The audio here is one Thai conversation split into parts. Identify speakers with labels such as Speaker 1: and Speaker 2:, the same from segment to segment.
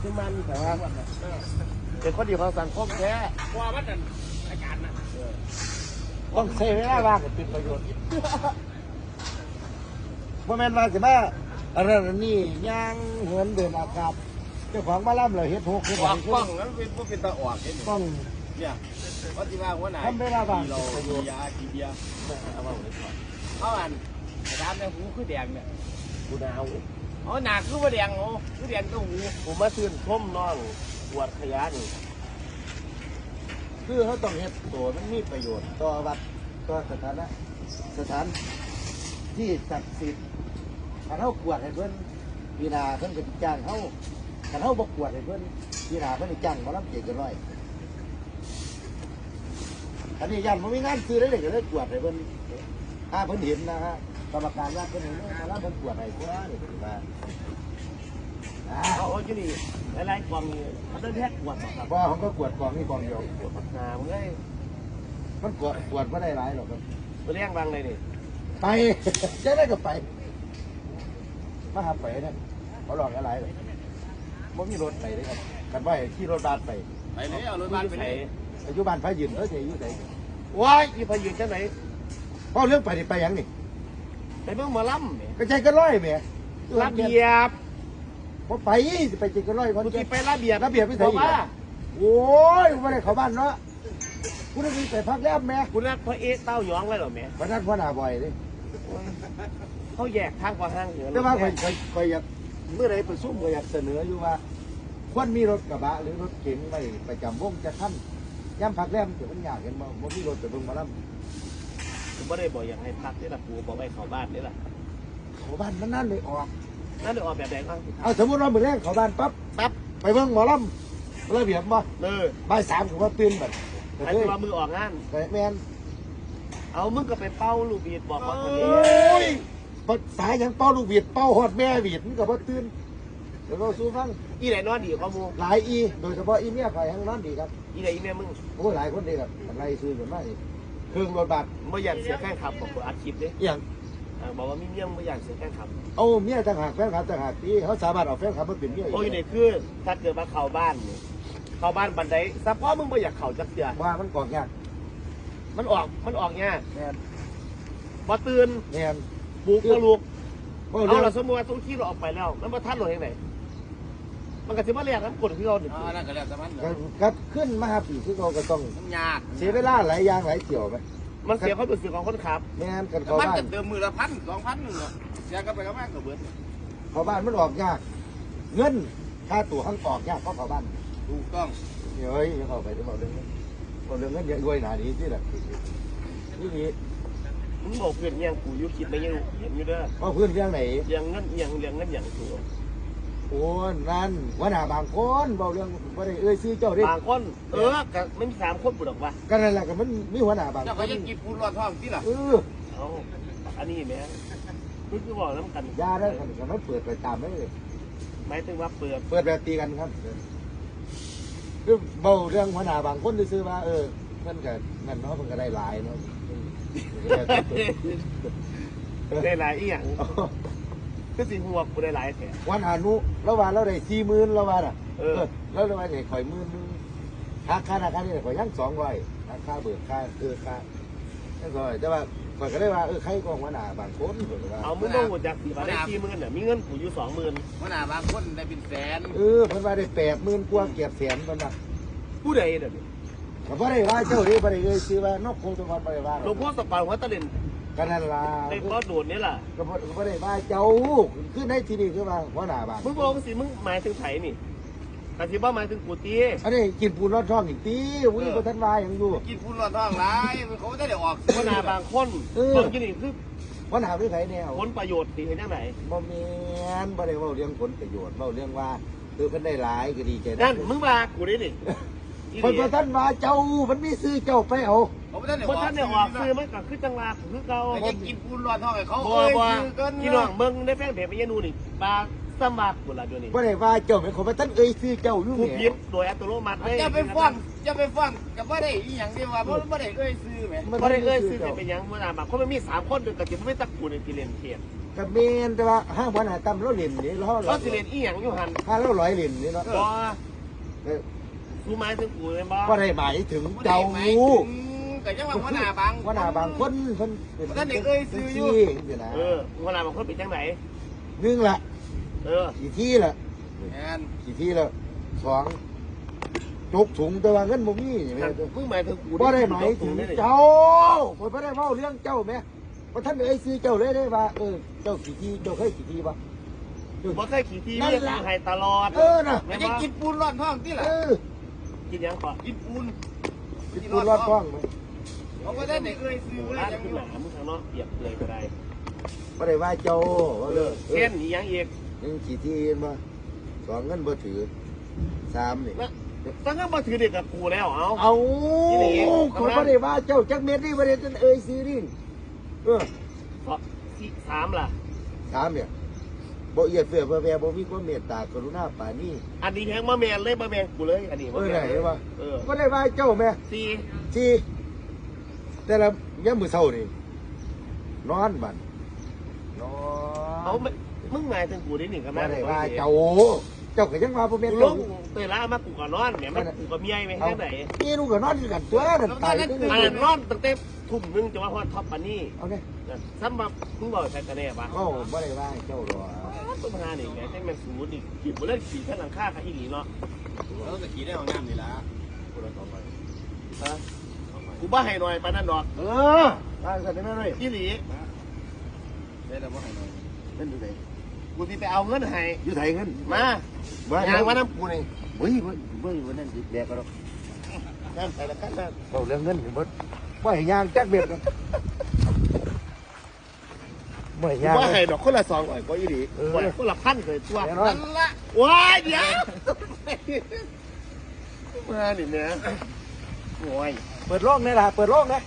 Speaker 1: ที่มันแต่ว่าเป็นคนดีของสังคมแท้
Speaker 2: ว่ามันนั่นอาจารย์นะ
Speaker 1: ต้องเซเวลาบ้างเป็นประโยชน์ว่าแม่นว่าสิมาอะไรนี่ย่างเหินเดินอากาศเจ้าของมาล่ำเลยเฮ็ดหกเฮ็ด
Speaker 2: อ
Speaker 1: ห
Speaker 2: อก
Speaker 1: ง
Speaker 2: กล้องนั้นเป็นพวกเป็นตาออกเห็น
Speaker 1: ต้อง
Speaker 2: เนี่ยว่าที่ว่าหัวหน้า
Speaker 1: ทำเวลาบ้าง
Speaker 2: เราดียาดีเบียร์เอามาเลยก่อนเอาอันอาจารย์เนี่ยหูคือแดงเนี่ย
Speaker 1: กูดาว
Speaker 2: อ๋อหนักคือว่าแดงโอ้คือแดงก็หู
Speaker 1: ผมมาตื่นชมน้องปวดขยะนี่คือเขาต้องเฮ็ดตัวมันมีประโยชน์ ต่อวัดต่อสถานะสถานที่ศักดิ์สิทธิ์ถ้าเขากวดให้เพิ่อนพีนาเพิ่อนก็สิจ้างเขาถ้าเขาบ่กวดให้เพิ่อนพีนาเพิ่อนสิจ้างมาลำเจ็ดกันร้อยอันนี้ยันมันมีงานซื้อได้เลยก็เลยกวดให้เพิ่อนถ้าเพิ่อนเห็นนะฮะ กรรมการว่าเพิ่นเห็นว่าหมาลำเพิ่นกวดให้กว่านี่ว่าอ่า
Speaker 2: เอาเอาที่นี่หลายๆกล่องนี่มันต้องแทกขวดบอกครับ
Speaker 1: บ่ผมก็กวดกองนี่กองเดียว
Speaker 2: ขวดปากกามึงเอ้ย
Speaker 1: มันกวดกวดไม่ได้หลายหรอกครับ
Speaker 2: ไปเลี้ยงบางเลยนี่
Speaker 1: ไปจะได้ก็ไปมาหาไปนะเขาหลอกอะไรเลยมันมีรถไปเลยครับกันว่าขี่รถบัสไป
Speaker 2: ไปเลยเอารถบ้านไปไหน
Speaker 1: ปัจจุบันพระยืนเออเสียอยู่ไหน
Speaker 2: ว้ายอีพายุจะไหน
Speaker 1: เพราะเรื่องไปนี่ไปหยังนี่
Speaker 2: ไปเมืองหมาล่ำเนี่ย
Speaker 1: ก็ใจก็ร้อยแหม่
Speaker 2: ระเบียบ
Speaker 1: พอไปสิไปใจก็ร้อยคน
Speaker 2: กู
Speaker 1: เดี
Speaker 2: ที่
Speaker 1: ยว
Speaker 2: ไประเบียบ
Speaker 1: ระเบียบไม่
Speaker 2: บ
Speaker 1: ใช่
Speaker 2: อก
Speaker 1: อีก
Speaker 2: ว่า
Speaker 1: เหรอโอ้ยไม่ได้เข้าบ้านเนาะกูได้มีแต่พักแรมแม่
Speaker 2: คุณนักพระเอ๊ะเต้าหยองเลยเหรอแม่
Speaker 1: วันนั้นพ่อหน้าบ่อยเลย
Speaker 2: เขาแยกทางกว่าห้างเหิน
Speaker 1: แต่ว่าคอยคอยคอยอยากเมื่อไรประชุมก็อยากเสนออยู่ว่าควรมีรถกระบะหรือรถเก๋งไว้ประจำวงจะขั้นย่ำพักแรมเดี๋ยวมันอยากเห็นบ่บ่มีรถไปเบิ่งหมาลำ
Speaker 2: ผมไม่ได้บอกอยากให้พักนี่แหละกูบอกไปเขาบ้านนี่แหละ
Speaker 1: เขาบ้านมันนั่นเลยออก
Speaker 2: นั่นเดี๋ยวออกแบบไหนบ้าง
Speaker 1: เอาสมมติว่ามือแรกเขาบ้านปั๊บปั๊บไปเบิ่งหมอลำระเบียบบ่
Speaker 2: เออ
Speaker 1: บ่ายสามผมว่าตื่นแบบ
Speaker 2: ใครจะมามือออกงาน
Speaker 1: แต่แม่น
Speaker 2: เอามึงก็ไปเป้าลูกบีดบอกว่าคน
Speaker 1: โอ
Speaker 2: นี้้
Speaker 1: ยปัดสายยังเป้าลูกหวีดเป้าหอดแม่หวีดมันก็บ่ตื่นเดี๋ยวเราสู้ฟัง
Speaker 2: อีไหนนอนดีข้อมู
Speaker 1: หลายอี โดยเฉพาะอีเมียไฟทั้งนั้นดีครับ
Speaker 2: อีไหนอีเมียมึง
Speaker 1: โอ้หลายคนดีครับอะไรซื้อกันมาอีก เครื่องรถบัส
Speaker 2: ไม่อยากเสียแค่ขับบอกกูอัดคลิปดิ
Speaker 1: อหย่าง
Speaker 2: เออบอกว่ามีเมียมึงไม่อยากเสียแค่ขับ
Speaker 1: เอาเมียต่างหากแฟนคลับต่างหากที่เขาสามารถเอาแฟนคลับมาเป็นเมียอีก
Speaker 2: โอ้ยนี่คือ ถ้าเกิดมาเข้าบ้านนี่เข้าบ้านบันไดซัพพอมึงไม่อยากเข้าจักเสีย
Speaker 1: ว่ามันกอกยาก
Speaker 2: มันออกมันออกเนี่ย
Speaker 1: แม่น
Speaker 2: พอตื่น
Speaker 1: แม่น
Speaker 2: ปลูกก็ลูก
Speaker 1: เพราะ
Speaker 2: เอา
Speaker 1: เรื่อง
Speaker 2: เราสมมติว่าต้องขี่เราออกไปแล้วมันมาทัดรถยังไง มันก็จะมาเรียกกันกดที่เราหนึ่ง
Speaker 3: อ่านั่นก็แล้วแต่มัน
Speaker 1: ก็ก็ขึ้นมาหาปีคือเราก็ต้อง
Speaker 3: มันยาก
Speaker 1: เสียเวลาหลายอย่างหลายเกี่ยวไหม
Speaker 2: มันเสียความรู้สึกของคนขับ
Speaker 1: แม่นกัน
Speaker 3: แต่
Speaker 1: เขา
Speaker 3: มัน
Speaker 1: บ้าน
Speaker 3: ก็เติมมือละพันสองพันหนึ่งอะเสียก็ไปก็มากก็เบิด
Speaker 1: เขาบ้านมันออกยาก เงินค่าตั๋วข้างออกยากเพราะเขาบ้าน
Speaker 3: ถูกต้อง
Speaker 1: เฮ้ยอย่าเข้าไปจะบอกเรื่องนี้บอกเรื่องเงินเยอะด้วยหนาดีที่แหละนี่นี่
Speaker 2: มึงบอกเพื่อนเอียังกูอยุคิดไม่ยังเห็นอยู่เด้อ
Speaker 1: ว่าเพื่อนเรื่องไหน
Speaker 2: เอียังเงินเอียังเอียังเงินอย่างถูก
Speaker 1: โอ้นั่นว่าหนาบางคนบอกเรื่องว่าได้เอ้ยซื้อเจ้าดิ
Speaker 2: บางคน เออก็ไม่มีสามคนบุดอกว่า
Speaker 1: ก็นั่นแหละก็มันมีหัวหน้าบาง
Speaker 3: เจ้า
Speaker 1: ค
Speaker 3: ก็
Speaker 1: น
Speaker 3: ยังกินปูนรอดท้องที่ล่ะ
Speaker 1: เออ
Speaker 2: เอาอันนี้แม่คือคือบอกน้ำกัน
Speaker 1: ยาได้กันก็มันเปิดไปตามไม่เลย
Speaker 2: หมายถึงว่าเปิด
Speaker 1: เปิดแบบตีกันครับคือเบาเรื่องหัวหน้าบางคนซื้อว่าเออเพิ่นก็นั่นเนาะเพิ่นก็ได้หลายเนาะ
Speaker 2: ได้หลายอีหยัง คือสิหัวกูได้หลายแถม
Speaker 1: วันอานุเราว่าเราได้สี่หมื่นเราว่าน่ะ
Speaker 2: เออ
Speaker 1: แล้วเราว่าไงข่อยหมื่นหนึงค่าค่าธนาคารนี่ข่อยยังสองร้อยค่าเบิกค่าเออค่านั่นก็แต่ว่าข่อยก็ได้ว่าเออใครก็หัวหน้าบางคนเพิ่นก็ว่า
Speaker 2: เอามึงต้องหัวจักสี่บาทได้สี่หมื่นเนี่ยมีเงินกูอยู่สองหมื่น
Speaker 3: หัวหน้าบางคนได้เป็นแสน
Speaker 1: เออเพิ่นว่าได้แปดหมื่นกว่าเก็บแสนเพิ่นว่า
Speaker 2: ผู้ใดเดี๋ยวนี้
Speaker 1: ก็บ่ได้ว่าเจ้าเด้บ่ได้เอ่ยชื่อว่านกคงตะวันบ่ได้ว่า
Speaker 2: หลวงพ่อสปาหัวตะเด่น
Speaker 1: ก็นั่นล่ะ
Speaker 2: ในก็โดดนี่แหละ
Speaker 1: ก็บ่ก็บ่ได้ว่าเจ้าคือในที่นี้คือว่าหัวหน้าบาง
Speaker 2: มึงบอกสิมึงหมายถึงไผนี่แต่สิบ่หมายถึงกูตี
Speaker 1: อันนี้กินปูนรอดช่องอีกตีอุ้ยบ่ทันว่าหยังอยู่
Speaker 3: กินปูนรอดท้องหลายเขาไม่ได้ออก
Speaker 2: คนหาบางคน
Speaker 1: เออ
Speaker 2: บางทีนี่คือ
Speaker 1: หัวหน้าเป็นไผแนว
Speaker 2: ผลประโยชน์สิเห็นยังไง
Speaker 1: บ่แม่นบ่ได้เว้าเรื่องผลประโยชน์เว้าเรื่องว่าคือเพิ่นได้หลายก็ดีใจ
Speaker 2: นั่นมึงมากูได้นี่
Speaker 1: เพิ่นบ่ทันว่าเจ้ามันมีซื้อเจ้าไปเอา
Speaker 3: เขาไม่ได้
Speaker 2: เพราะ
Speaker 3: ออก
Speaker 2: ท่านเนี่ยออกซื้อมันก็คือจังหวะคือเก่า
Speaker 3: แต่ยังกินปูนรอดท้องให้เขา
Speaker 2: บ่
Speaker 3: เอ้ย
Speaker 2: บ่
Speaker 3: ซื้อเกิน
Speaker 2: พี่น้องเบิ่งในแฟนเพจไปยานูนี่บาสมัครกูละเดี๋ยวนี้
Speaker 1: บ่ได้ว่าเจ้าเป็นคนบ่ทันเอ่ยซื้อเจ้าอยู่
Speaker 2: ผู้
Speaker 1: แห
Speaker 2: ผิ
Speaker 1: ม่
Speaker 2: ดโดยอัตโนมัติเลย
Speaker 3: จะไปฟ้อนจะไปฟ้อนกับว่าได้อีหยังเดียวว่าบ่ได้เอ้ยซื้อแหม
Speaker 2: บ่ได้เอ้ยซื้อจะเป็นหยังเมื่อไหร่มาคนมันมีสามคนเดินกับจิตไม่ตะกูในที่เรียนเทียน
Speaker 1: กกับเมนแต่ว่าห้างวันหาตำเราเล่นนี่เรา
Speaker 2: เราสิเล่นอีหยังอยู่หัน
Speaker 1: ห้าเราร้อยเล่นนี่เนาะ
Speaker 2: บ่
Speaker 1: เออ
Speaker 2: กูหมายถึงกูเลยบ่
Speaker 1: ก็ได้หมายถึง
Speaker 2: บ่ได้
Speaker 1: เจ้า
Speaker 2: หมายถึง ก็ยังว่าหัวหน้าบาง
Speaker 1: ว่าหน้าบางคนเพิ่นเป็น
Speaker 2: ว่าเด็กเอ้ยซื้ออยู่
Speaker 1: เป็นที่สินะ
Speaker 2: เออหัวหน้าบางคนเป็นจังได
Speaker 1: หนึ่งละ
Speaker 2: เออ
Speaker 1: กี่ที่ละ
Speaker 2: แม่น
Speaker 1: กี่ที่ละสองจกถุงแต่ว่าเงินบ่มีนี่แม่
Speaker 2: มึงหมายถึงกู
Speaker 1: บ่ได้หมายถึงเจ้าผมบ่ได้เว้าเรื่องเจ้าแม่ว่าท่านเอ้ยซื้อเจ้าเลยได้ว่าเออเจ้ากี่ที่เจ้าเคยกี่ที่บ่
Speaker 2: บ่เคยขี่ที
Speaker 1: นั่น
Speaker 2: เรียก
Speaker 1: ล่ะ
Speaker 2: กูให้ตลอด
Speaker 1: เออน่ะ
Speaker 2: มันจะกินปูนร้อนท้องที่ล่ะ
Speaker 1: เออ
Speaker 2: กินหยังก่อนกินปูน
Speaker 1: กินปูนรอดท้องไหม
Speaker 2: เอาบ่ได้เด็กเอ้ยซื้อเลย
Speaker 3: ร้าน
Speaker 2: ยัง
Speaker 3: ขึ้นหนามึงทางเนาะเปรียบเลยก็ได้
Speaker 1: บ่ได้ว่าเจ้าว่าเลย
Speaker 2: เช่นอีหยังอีก
Speaker 1: หนึ่งกี่ที่เห็นบ่สองเงินบ่ถือสามนี่
Speaker 2: นะตั้งแต่มาถือเด็กกับกูแล้วเอา
Speaker 1: เอา
Speaker 2: อีหลี
Speaker 1: คนบ่ได้ว่าเจ้าจักเม็ดนี่บ่ได้จนเอ้ยซื้อนี่เออ
Speaker 2: สี่สามล่ะ
Speaker 1: สามเนี่ยบ่เอียดเฟื่อเพื่อแผ่บ่มีความเมตตากรุณาปรานี่
Speaker 2: อันนี้แพงมาแมนเลยมาแมนกูเลย อันนี้
Speaker 1: เออได้วะ
Speaker 2: เออ
Speaker 1: บ่ได้ว่าเจ้าแม่
Speaker 2: สี่
Speaker 1: ที่ แต่ละยามมื้อเช้านี่นอนบัดนอน
Speaker 2: เอาไม่มึงหมายถึงกูได้หนึ่งกับ
Speaker 1: บ่
Speaker 2: แม่
Speaker 1: ได้ว่าเจ้า เจ้าก็ยังว่าบ่แม่น
Speaker 2: กูล
Speaker 1: เจ้าง
Speaker 2: เตยละมากูก็นอนเนี่ยมันกูกับเมียไปแค่ไหน
Speaker 1: นี่ลูกก็นอนคือกันตัวนั่นตาย
Speaker 2: อัน
Speaker 1: จัง
Speaker 2: นั้น
Speaker 1: เลย
Speaker 2: นอนตั้งแต่ทุ่มนึงจะว่าฮอดท็อปปานนี้
Speaker 1: เอาเด้
Speaker 2: ซ้ำมามึงบอกใครกันแน่ปะ
Speaker 1: เอ้าบ่ได้ว่าเจ้าหรอก
Speaker 2: ต้นพานี่ไงให้มันสูดอีกขี่บนเล่นขี่ข้างหลังข้าข้าอีหลีเนาะ
Speaker 3: เราจะขี่ได้ของงามนี่ละ
Speaker 2: กูบ้าให้หน่อยปานนั้นดอก
Speaker 1: เออตายกันได้ไหมเลย
Speaker 2: อีหลี
Speaker 3: ได้แล้วว่าให้หน่อย
Speaker 1: นั่นอยู่ไหน
Speaker 2: กูที่ไปเอาเงินให้
Speaker 1: อยู่ไทยเงิน
Speaker 2: มา
Speaker 1: บ้าน
Speaker 2: ยางมาน้ำกูนี่
Speaker 1: เฮ้ยเฮ้ยเฮ้ยวันนั้นสิแดกก็แล้ว
Speaker 2: นั่นไปแล้วกันนะ
Speaker 1: เราเรื่องเงินเห็นบ่บ่ให้ยางจักเบ็ดกันบ่ให้ยาง
Speaker 2: ว่า
Speaker 1: เล
Speaker 2: ให้
Speaker 1: ย
Speaker 2: ดอกคนละสองอ่อยก็อีหลี
Speaker 1: เออ
Speaker 2: ว่าคนละพันเลยตัว
Speaker 1: แน่นอน
Speaker 2: นั่นละว้ายเดี๋ยวมาหนิเนี่ย โอ้ย
Speaker 1: เปิดโลกนี่ล่ะเปิดโลกนะ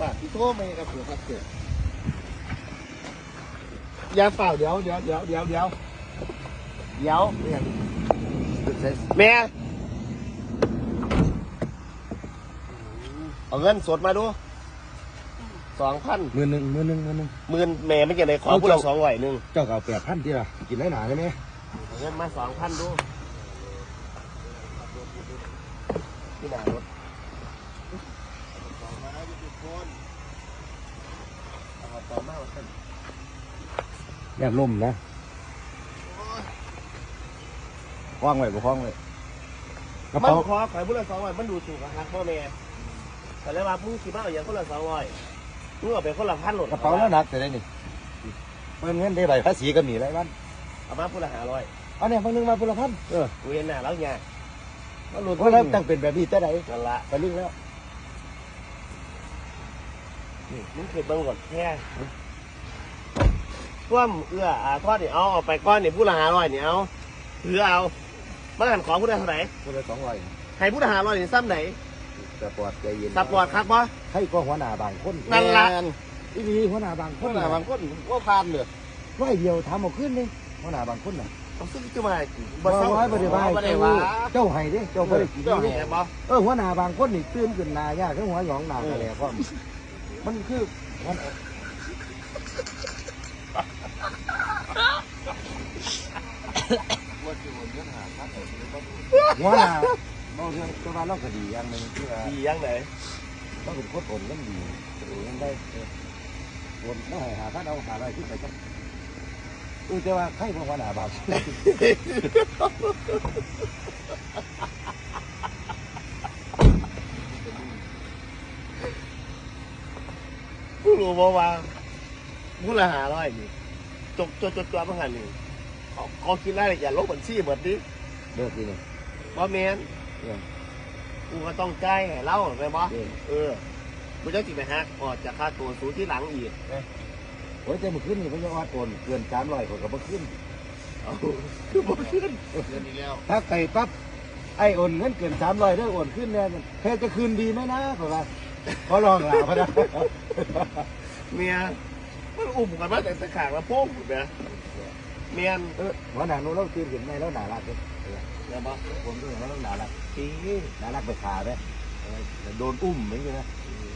Speaker 2: ว่าพี่โทษไม่กับผัวครับเกิด
Speaker 1: อย่าเปล่าเดี๋ยวเดี๋ยวเดี๋ยวเดี๋ยวเดี๋ยวเดี๋ยวเนี่ย
Speaker 2: แม่เอาเงินสดมาดูสองพัน
Speaker 1: มือหนึ่งมือหนึ่งมือหนึ่ง
Speaker 2: หมื่นแม่ไม่เกี่ยวในของผู้ละสองร้อยหนึ่ง
Speaker 1: เจ้าก็เอาแปดพันที่ล่ะกินได้หนาได้ไหม
Speaker 2: เอาเงินมาสองพันดูที่ไหนรถ
Speaker 1: อ ย่าล่มนะคล้องไว้บ่คล้องไว้กระ
Speaker 2: มัน
Speaker 1: เป๋า
Speaker 2: ขอขายผู้ละสองร้อยมันดูถูกกับทางพ่อแม่แต่แล้วว่ามึงคิดว่าเอาอย่างคนละสองร้อยมึงเอาไปคนละพันหลด
Speaker 1: กระเป๋าแล้วหนักแต่ได้นี่เปิดเงินได้ใบภาษีก็มีไรบ้าน
Speaker 2: เอามาผู้ละห้าร้อย
Speaker 1: เอาเนี่ยพันหนึ่งมาพันละพันเออ
Speaker 2: กูเห็นหน้าแล้วไง
Speaker 1: ว่าหลุดเพราะแล้วตั้งเป็นแบบนี้แต่ไหน
Speaker 2: นั่นละ
Speaker 1: ไปลึกแล้ว
Speaker 2: นี่มึงเคยเบิ่งก่อนแค่ ท่วมเอื้ออาทอดนี่เอาเอาไปก้อนนี่ผู้ละห้าร้อยนี่เอาถือเอามาหันของผู้ละเท่าไหร่
Speaker 1: คนละสองร้อย
Speaker 2: ให้ผู้ละห้าร้อยนี่ซ้ำไหน
Speaker 1: แต่ปลอดใจเย็น
Speaker 2: สปอร์ตครับบ่
Speaker 1: ให้ก็หัวหน้าบางคน
Speaker 2: นั่นล่ะ
Speaker 1: อีนีหัวหน้าบางค
Speaker 2: ผู้
Speaker 1: น
Speaker 2: ละ
Speaker 1: น่ะ
Speaker 2: บางคนว่าพานเลย
Speaker 1: ร้อยเดียวทำเอาขึ้นนี่หัวหน้าบางคนน่ะ
Speaker 2: เอาซึ่งจะมา
Speaker 1: บ่ร้อยบ่ได้ว่า
Speaker 2: บ่ได้ว่า
Speaker 1: เจ้าให้เด้เจ้าบ่ได้กิน
Speaker 2: เจ้า
Speaker 1: เด้
Speaker 2: แห่บ่
Speaker 1: เออหัวหน้าบางคนนี่ตื่นขึ้นหน้ายากคือหัวหยองหน้ากะแหล่พร้อมมันคือมัน หัวหน้าเราเรื่องตัวเราเราก็ดีอย่างหนึงคือว่า
Speaker 2: ดียังไหน
Speaker 1: เราเป็นคนโอนเงินดีโอนเงินได้เออโอนเราให้หาพันเอาหาอะไรขึ้นไปก็เออแต่ว่าใครบ่หัวหน้าบาง
Speaker 2: ผู้รู้บ่ว่า ผู้ละห้าร้อยนี่จกจกจกจกมาหันนี่เขาเขาคิดรายละเอียดลบบัญชีหมดดิ
Speaker 1: เลิกดีเลย
Speaker 2: บ่แม่น
Speaker 1: เออ
Speaker 2: กูก็ต้องจ่ายให้เราไปบ่
Speaker 1: เออ
Speaker 2: เออกูจะจิไปฮักออกจากค่าตัวสูงที่หลังอีก
Speaker 1: โอ้ยแต่เมื่อคืนนี่พยาอดโอนเกินสามร้อยคนก็บ่ขึ้น
Speaker 2: เอาคือบ่ขึ้น
Speaker 3: เงินอีกแล้ว
Speaker 1: ถ้าไก่ปั๊บไอ้โอนเงินเกินสามร้อยได้โอนขึ้นแน่แค่จะคืนดีไหมนะขอว่าขอลองลาพะนะ
Speaker 2: เมีย มันอุ้มกันมาแต่ตะขางแล้วโป้งอยู่นะเมียน
Speaker 1: เออหัวหน้าหนูเราตื่นขึ้นไหมแล้วหนารักเลย
Speaker 2: เดี๋ยวบ่
Speaker 1: ผมตื่นแล้วหนารัก
Speaker 2: ปี
Speaker 1: หนารักไปขาไหมเออโดนอุ้มเหมือนกันนะ
Speaker 2: เ